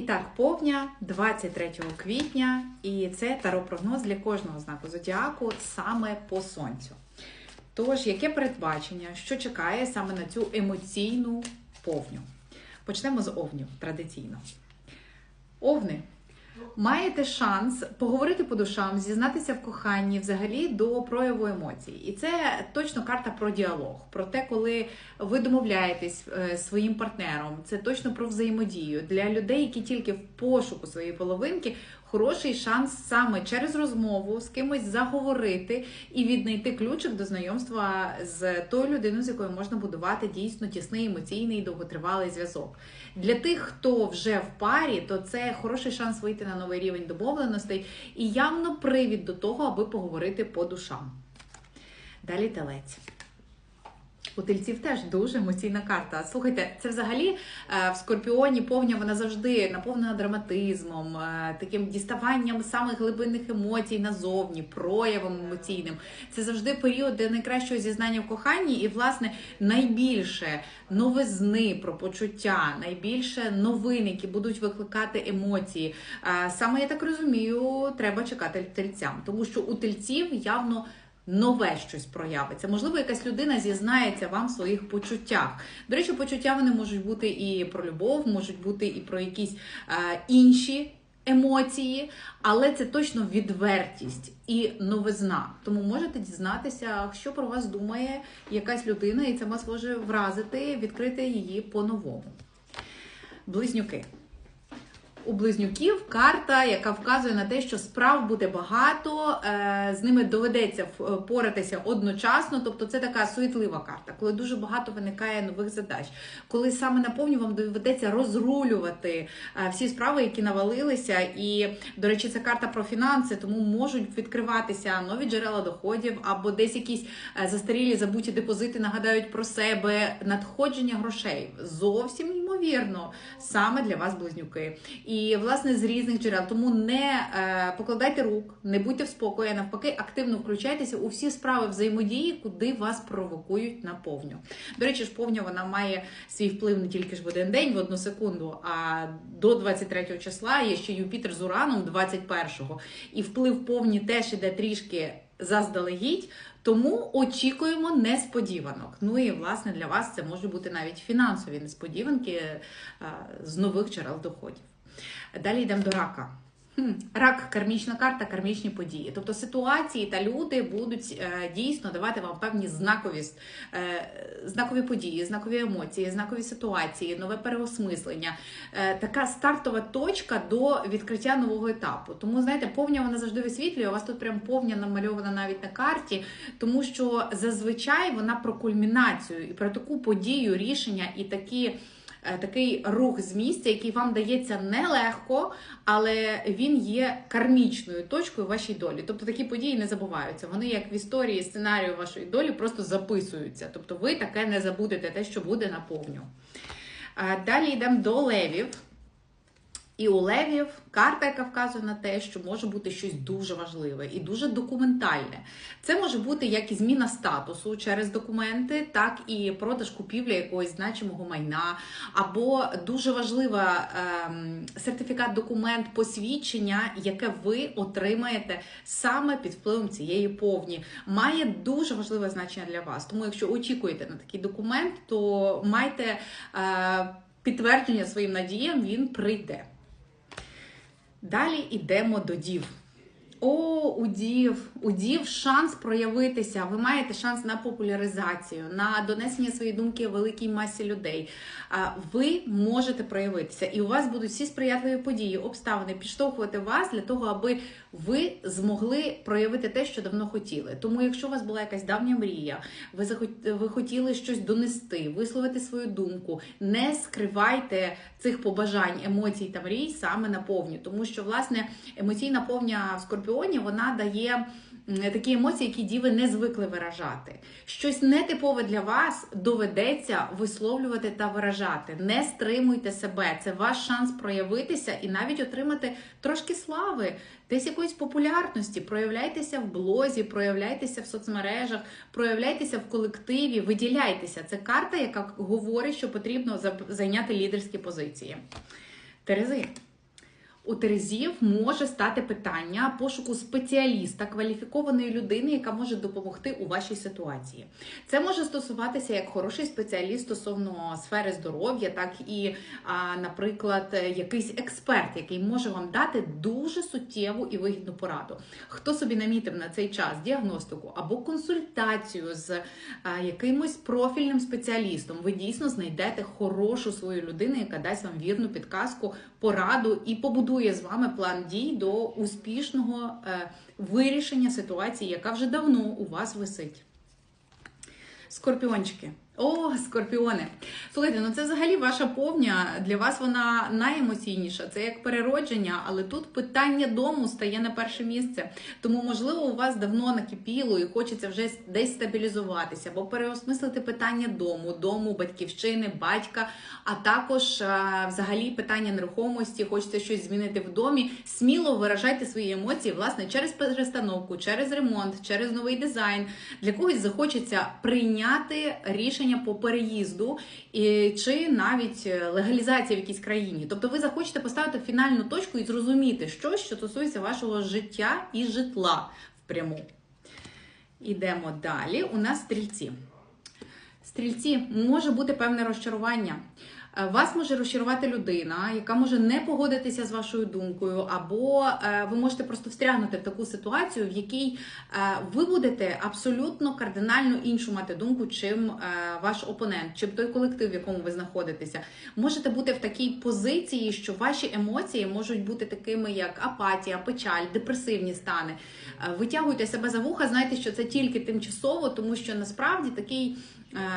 І так, повня 23 квітня, і це таропрогноз для кожного знаку зодіаку саме по сонцю. Тож, яке передбачення, що чекає саме на цю емоційну повню? Почнемо з овнів традиційно. Овни. Маєте шанс поговорити по душам, зізнатися в коханні взагалі до прояву емоцій. І це точно карта про діалог, про те, коли ви домовляєтесь е, своїм партнером. Це точно про взаємодію для людей, які тільки в пошуку своєї половинки. Хороший шанс саме через розмову з кимось заговорити і віднайти ключик до знайомства з тою людиною, з якою можна будувати дійсно тісний емоційний довготривалий зв'язок. Для тих, хто вже в парі, то це хороший шанс вийти на новий рівень домовленостей і явно привід до того, аби поговорити по душам. Далі телець. У тельців теж дуже емоційна карта. Слухайте, це взагалі е, в Скорпіоні повня вона завжди наповнена драматизмом, е, таким діставанням самих глибинних емоцій назовні, проявом емоційним. Це завжди період де найкращого зізнання в коханні, і, власне, найбільше новизни про почуття, найбільше новин, які будуть викликати емоції. Е, Саме я так розумію, треба чекати тельцям, тому що у тельців явно нове щось проявиться. Можливо, якась людина зізнається вам в своїх почуттях. До речі, почуття вони можуть бути і про любов, можуть бути і про якісь е, інші. Емоції, але це точно відвертість і новизна. Тому можете дізнатися, що про вас думає якась людина, і це вас може вразити, відкрити її по-новому. Близнюки. У близнюків карта, яка вказує на те, що справ буде багато, е, з ними доведеться впоратися одночасно. Тобто це така суетлива карта, коли дуже багато виникає нових задач, коли саме наповню вам доведеться розрулювати е, всі справи, які навалилися. І, до речі, це карта про фінанси, тому можуть відкриватися нові джерела доходів, або десь якісь е, застарілі забуті депозити нагадають про себе надходження грошей. Зовсім ймовірно, саме для вас близнюки і власне з різних джерел. Тому не е, покладайте рук, не будьте в спокої, а навпаки, активно включайтеся у всі справи взаємодії, куди вас провокують на повню. До речі, ж повня вона має свій вплив не тільки ж в один день, в одну секунду, а до 23 числа є ще Юпітер з Ураном 21-го. І вплив повні теж іде трішки заздалегідь. Тому очікуємо несподіванок. Ну і власне для вас це може бути навіть фінансові несподіванки з нових джерел доходів. Далі йдемо до рака. Рак, кармічна карта, кармічні події. Тобто ситуації та люди будуть е, дійсно давати вам певні знакові е, знакові події, знакові емоції, знакові ситуації, нове переосмислення. Е, така стартова точка до відкриття нового етапу. Тому, знаєте, повня вона завжди висвітлює. У вас тут прям повня намальована навіть на карті, тому що зазвичай вона про кульмінацію і про таку подію, рішення і такі. Е, такий рух з місця, який вам дається нелегко, але він є кармічною точкою вашій долі. Тобто такі події не забуваються. Вони, як в історії сценарію вашої долі, просто записуються. Тобто ви таке не забудете, те, що буде наповню. Е, далі йдемо до левів. І у левів карта, яка вказує на те, що може бути щось дуже важливе і дуже документальне. Це може бути як і зміна статусу через документи, так і продаж купівля якогось значимого майна, або дуже важлива ем, сертифікат, документ, посвідчення, яке ви отримаєте саме під впливом цієї повні. Має дуже важливе значення для вас. Тому, якщо очікуєте на такий документ, то майте е, підтвердження своїм надіям, він прийде. Далі йдемо до дів. О, у дів, у дів шанс проявитися. Ви маєте шанс на популяризацію, на донесення своєї думки великій масі людей. Ви можете проявитися, і у вас будуть всі сприятливі події, обставини підштовхувати вас для того, аби ви змогли проявити те, що давно хотіли. Тому, якщо у вас була якась давня мрія, ви ви хотіли щось донести, висловити свою думку, не скривайте цих побажань, емоцій та мрій саме на повню, тому що власне емоційна повня в скорпіоні вона дає такі емоції, які діви не звикли виражати. Щось нетипове для вас доведеться висловлювати та виражати. Не стримуйте себе. Це ваш шанс проявитися і навіть отримати трошки слави, десь якоїсь популярності. Проявляйтеся в блозі, проявляйтеся в соцмережах, проявляйтеся в колективі, виділяйтеся. Це карта, яка говорить, що потрібно зайняти лідерські позиції. Терези. У Терезів може стати питання пошуку спеціаліста, кваліфікованої людини, яка може допомогти у вашій ситуації. Це може стосуватися як хороший спеціаліст стосовно сфери здоров'я, так і, наприклад, якийсь експерт, який може вам дати дуже суттєву і вигідну пораду. Хто собі намітив на цей час діагностику або консультацію з якимось профільним спеціалістом, ви дійсно знайдете хорошу свою людину, яка дасть вам вірну підказку, пораду і побудує з вами план дій до успішного е, вирішення ситуації, яка вже давно у вас висить. Скорпіончики. О, скорпіони. Слухайте, ну це взагалі ваша повня. Для вас вона найемоційніша. Це як переродження, але тут питання дому стає на перше місце. Тому, можливо, у вас давно накипіло і хочеться вже десь стабілізуватися, або переосмислити питання дому, дому, батьківщини, батька, а також а, взагалі питання нерухомості, хочеться щось змінити в домі. Сміло виражайте свої емоції, власне, через перестановку, через ремонт, через новий дизайн. Для когось захочеться прийняти рішення по переїзду і, чи навіть легалізація в якійсь країні. Тобто ви захочете поставити фінальну точку і зрозуміти що що стосується вашого життя і житла впряму. Ідемо далі. У нас стрільці. Стрільці може бути певне розчарування. Е, Вас може розчарувати людина, яка може не погодитися з вашою думкою, або е, ви можете просто встрягнути в таку ситуацію, в якій е, ви будете абсолютно кардинально іншу мати думку, чим ваш опонент, чим той колектив, в якому ви знаходитеся. Можете бути в такій позиції, що ваші емоції можуть бути такими, як апатія, печаль, депресивні стани. Витягуйте себе за вуха, знайте, що це тільки тимчасово, тому що насправді такий.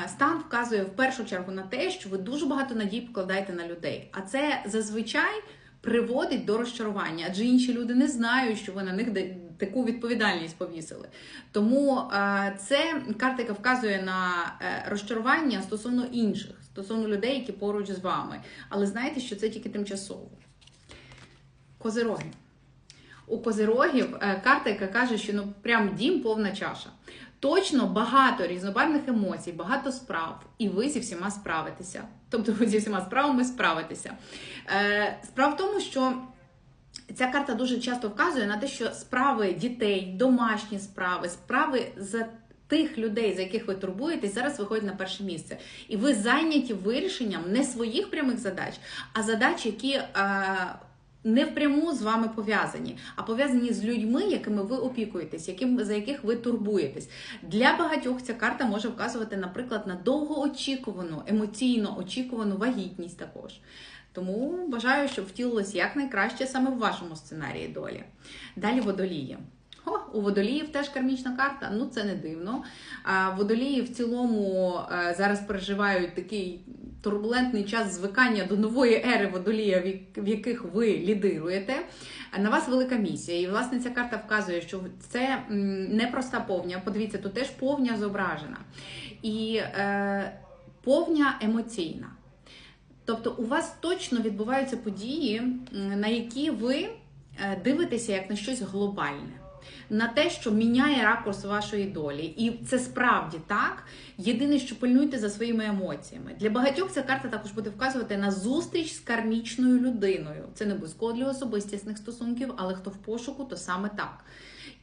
Стан вказує в першу чергу на те, що ви дуже багато надій покладаєте на людей. А це зазвичай приводить до розчарування, адже інші люди не знають, що ви на них таку відповідальність повісили. Тому це карта, яка вказує на розчарування стосовно інших, стосовно людей, які поруч з вами. Але знайте, що це тільки тимчасово. Козироги. У козирогів карта, яка каже, що ну прям дім повна чаша. Точно багато різнобарвних емоцій, багато справ, і ви зі всіма справитеся. Тобто ви зі всіма справами справитеся. Е, Справа в тому, що ця карта дуже часто вказує на те, що справи дітей, домашні справи, справи за тих людей, за яких ви турбуєтесь, зараз виходять на перше місце. І ви зайняті вирішенням не своїх прямих задач, а задач, які. Е, не впряму з вами пов'язані, а пов'язані з людьми, якими ви опікуєтесь, яким, за яких ви турбуєтесь. Для багатьох ця карта може вказувати, наприклад, на довгоочікувану, емоційно очікувану вагітність також. Тому бажаю, щоб втілилось якнайкраще саме в вашому сценарії долі. Далі водолії. У водоліїв теж кармічна карта, ну це не дивно. А водолії в цілому зараз переживають такий турбулентний час звикання до нової ери водолія, в яких ви лідируєте. На вас велика місія. І, власне, ця карта вказує, що це не проста повня. Подивіться, тут теж повня зображена. І е, повня емоційна. Тобто, у вас точно відбуваються події, на які ви дивитеся як на щось глобальне на те, що міняє ракурс вашої долі. І це справді так. Єдине, що пильнуйте за своїми емоціями. Для багатьох ця карта також буде вказувати на зустріч з кармічною людиною. Це не обов'язково для особистісних стосунків, але хто в пошуку, то саме так.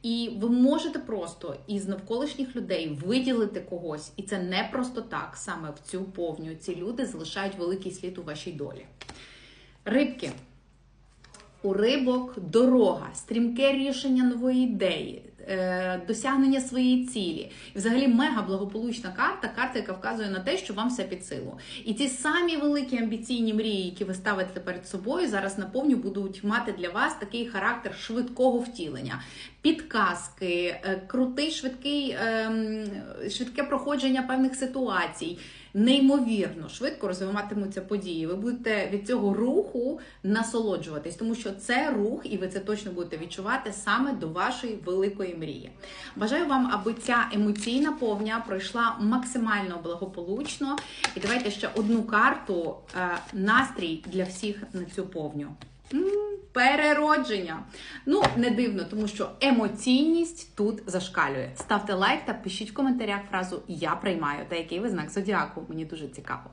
І ви можете просто із навколишніх людей виділити когось, і це не просто так. Саме в цю повню ці люди залишають великий слід у вашій долі. Рибки. У рибок дорога, стрімке рішення нової ідеї, досягнення своєї цілі. І взагалі мега благополучна карта, карта, яка вказує на те, що вам все під силу. І ті самі великі амбіційні мрії, які ви ставите перед собою, зараз наповню будуть мати для вас такий характер швидкого втілення. Підказки, е, крутий, швидкий, ем, швидке проходження певних ситуацій неймовірно швидко розвиватимуться події. Ви будете від цього руху насолоджуватись, тому що це рух, і ви це точно будете відчувати саме до вашої великої мрії. Бажаю вам, аби ця емоційна повня пройшла максимально благополучно. І давайте ще одну карту е, настрій для всіх на цю повню. Переродження. Ну, не дивно, тому що емоційність тут зашкалює. Ставте лайк та пишіть в коментарях фразу Я приймаю та який ви знак зодіаку. Мені дуже цікаво.